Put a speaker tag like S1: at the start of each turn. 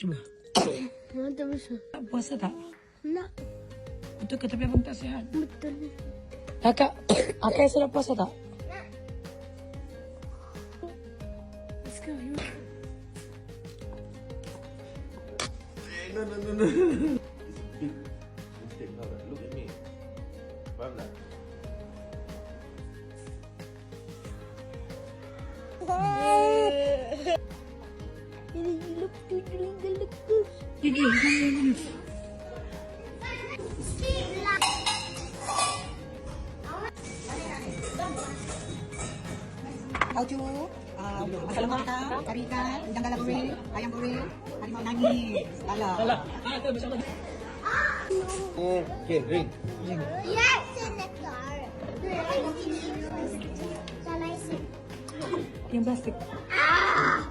S1: Emang tak bisa.
S2: Tak puasa tak?
S1: Nak,
S2: Betul ke tapi abang tak sehat?
S1: betul.
S2: Kakak, kakak sudah puasa tak?
S1: Sekarang.
S3: No, no, no, no. Look at me. Faham tak?
S4: Tauco, uh, masala mata, kari ikan, udang goreng, ayam goreng, harimau nangis, lala.
S3: Okay, drink.
S1: Yes, Senator. Shall I sit?
S2: Yang plastik.
S1: Ah!